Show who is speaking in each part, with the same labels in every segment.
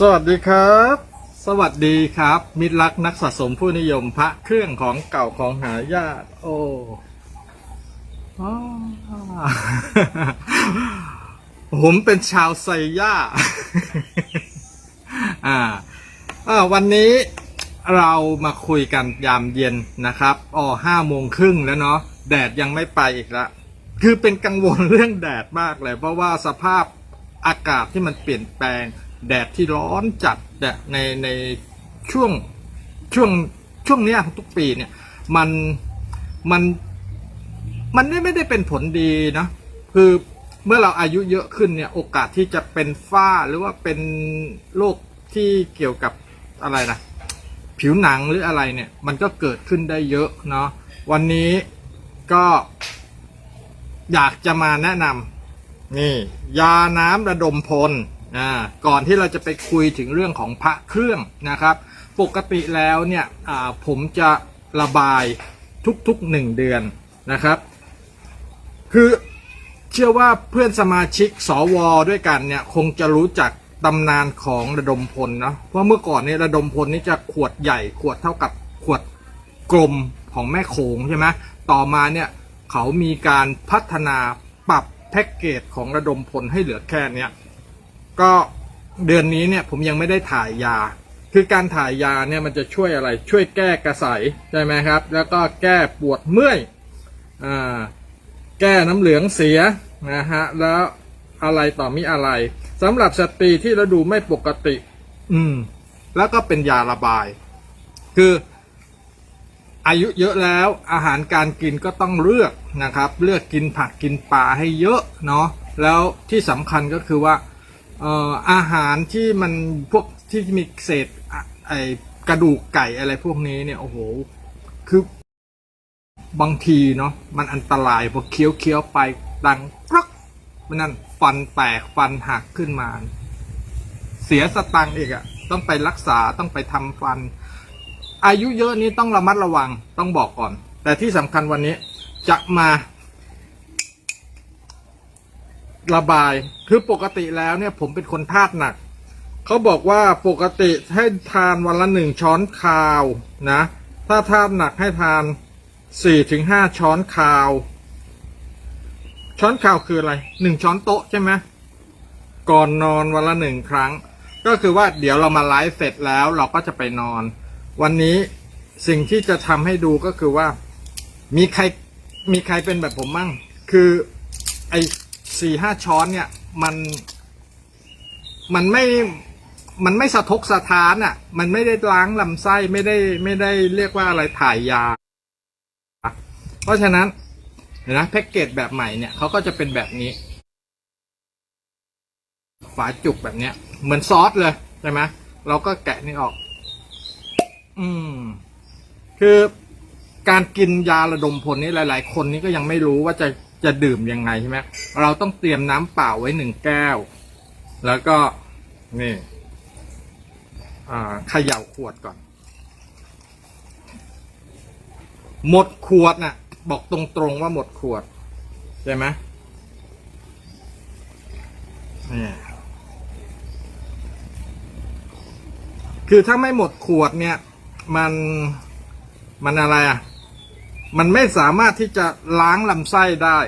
Speaker 1: สวัสดีครับ สวัสดีครับ มิตรรักนักสะสมผู้นิยมพระเครื่องของเก่าของหายากโอ้ผมเป็นชาวไซย่าอ่าวันนี้เรามาคุยกันยามเย็นนะครับอ๋อห้าโมงครึ่งแล้วเนาะแดดยังไม่ไปอีกละคือเป็นกังวลเรื่องแดดมากเลย เพราะว่าสภาพอากาศที่มันเปลี่ยนแปลง แดดที่ร้อนจัดเนี่ยในในช่วงช่วงช่วงเนี้ยทุกปีเนี่ย มันมันมันไม่ได้เป็นผลดีนะคือเมื่อเราอายุเยอะขึ้นเนี่ยโอกาสที่จะเป็นฝ้าหรือว่าเป็นโรคที่เกี่ยวกับอะไรนะผิวหนังหรืออะไรเนี่ย มันก็เกิดขึ้นได้เยอะเนาะวันนี้ก็อยากจะมาแนะนำนี่ ยาน้ำระดมพล ก่อนที่เราจะไปคุยถึงเรื่องของพระเครื่องนะครับ ปกติแล้วเนี่ยผมจะระบายทุกๆหนึ่งเดือนนะครับ คือเชื่อว่าเพื่อนสมาชิกสวด้วยกันเนี่ยคงจะรู้จักตำนานของระดมพลเนาะเพราะเมื่อก่อนเนี่ยระดมพลนี่จะขวดใหญ่ขวดเท่ากับขวดกลมของแม่โขงใช่ไหมต่อมาเนี่ยเขามีการพัฒนาปรับแพ็กเกจของระดมพลให้เหลือแค่เนี้ย ก็เดือนนี้เนี่ยผมยังไม่ได้ถ่ายยา คือการถ่ายยาเนี่ยมันจะช่วยอะไรช่วยแก้กระสายใช่ไหมครับ แล้วก็แก้ปวดเมื่อยอ่าแก้น้ำเหลืองเสียนะฮะแล้วอะไรต่อมีอะไรสำหรับสตรีที่เราดูไม่ปกติ อืม แล้วก็เป็นยาระบาย คืออายุเยอะแล้วอาหารการกินก็ต้องเลือกนะครับ เลือกกินผักกินปลาให้เยอะเนาะแล้วที่สำคัญก็คือว่า เอ่ออาหารที่มันพวกที่มีเศษอะไอกระดูกไก่อะไรพวกนี้เนี่ยโอ้โหคือบางทีเนาะมันอันตรายพอเคี้ยวเคี้ยวไปดังกรักมันนั่นฟันแตกฟันหักขึ้นมา เสียสตังค์อีกอะต้องไปรักษาต้องไปทำฟัน อายุเยอะนี้ต้องระมัดระวังต้องบอกก่อน แต่ที่สำคัญวันนี้จะมา ระบาย คือปกติแล้วเนี่ยผมเป็นคนธาตุหนัก เขาบอกว่าปกติให้ทานวันละหนึ่งช้อนคาวนะ ถ้าธาตุหนักให้ทานสี่ถึงห้าช้อนคาว ช้อนคาวคืออะไรหนึ่งช้อนโต๊ะใช่ไหมก่อนนอนวันละหนึ่งครั้ง ก็คือว่าเดี๋ยวเรามาไลฟ์เสร็จแล้วเราก็จะไปนอน วันนี้สิ่งที่จะทำให้ดูก็คือว่า มีใครมีใครเป็นแบบผมมั่ง คือไอ สี่ห้าช้อนเนี่ยมัน มันไม่มันไม่สะทกสะท้านอะ่ะ มันไม่ได้ล้างลำไส้ไม่ได้ไม่ได้เรียกว่าอะไรถ่ายยา เพราะฉะนั้นเห็นนะแพ็กเกจแบบใหม่เนี่ยเขาก็จะเป็นแบบนี้ ฝาจุกแบบเนี้ย เหมือนซอสเลยใช่ไหมเราก็แกะนี่ออก อืม คือการกินยาระดมพลนี่หลาย ๆ คนนี่ก็ยังไม่รู้ว่าจะ จะดื่มยังไงใช่ไหมเราต้องเตรียมน้ำเปล่าไว้หนึ่งแก้ว แล้วก็นี่เขย่าขวดก่อน หมดขวดน่ะ บอกตรงๆว่าหมดขวด ใช่ไหมนี่คือถ้าไม่หมดขวดเนี่ย มันมันอะไรอะ มันไม่สามารถที่จะล้างลำไส้ได้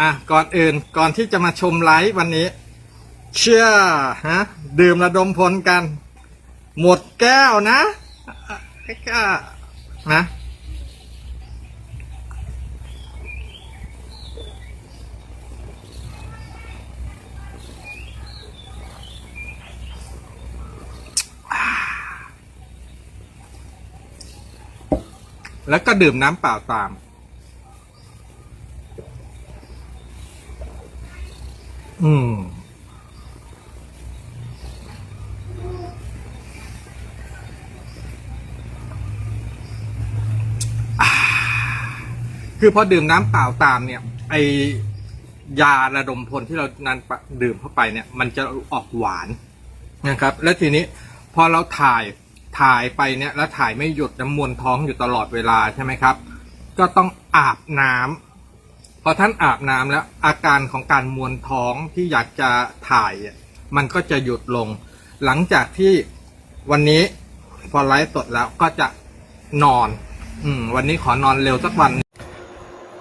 Speaker 1: อะ ก่อนอื่นก่อนที่จะมาชมไลฟ์วันนี้ เชื่อฮะ ดื่มระดมพลกัน หมดแก้วนะก็นะ แล้วก็ดื่มน้ำเปล่าตาม อืม คือพอดื่มน้ำเปล่าตามเนี่ย ไอยาระดมพลที่เรานั้นดื่มเข้าไปเนี่ย มันจะออกหวานนะครับ แล้วทีนี้พอเราถ่าย ถ่ายไปเนี่ยแล้วถ่ายไม่หยุดน้ำมวนท้องอยู่ตลอดเวลาใช่ไหมครับ ก็ต้องอาบน้ำพอท่านอาบน้ำแล้วอาการของการมวนท้องที่อยากจะถ่ายมันก็จะหยุดลง หลังจากที่วันนี้พอไลฟ์สดแล้วก็จะนอน อืม วันนี้ขอนอนเร็วสักวัน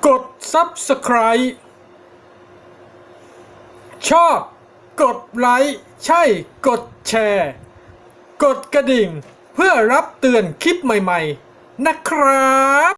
Speaker 1: กด subscribe ชอบ กดไลค์ ใช่ กดแชร์ กดกระดิ่ง เพื่อรับเตือนคลิปใหม่ๆ นะครับ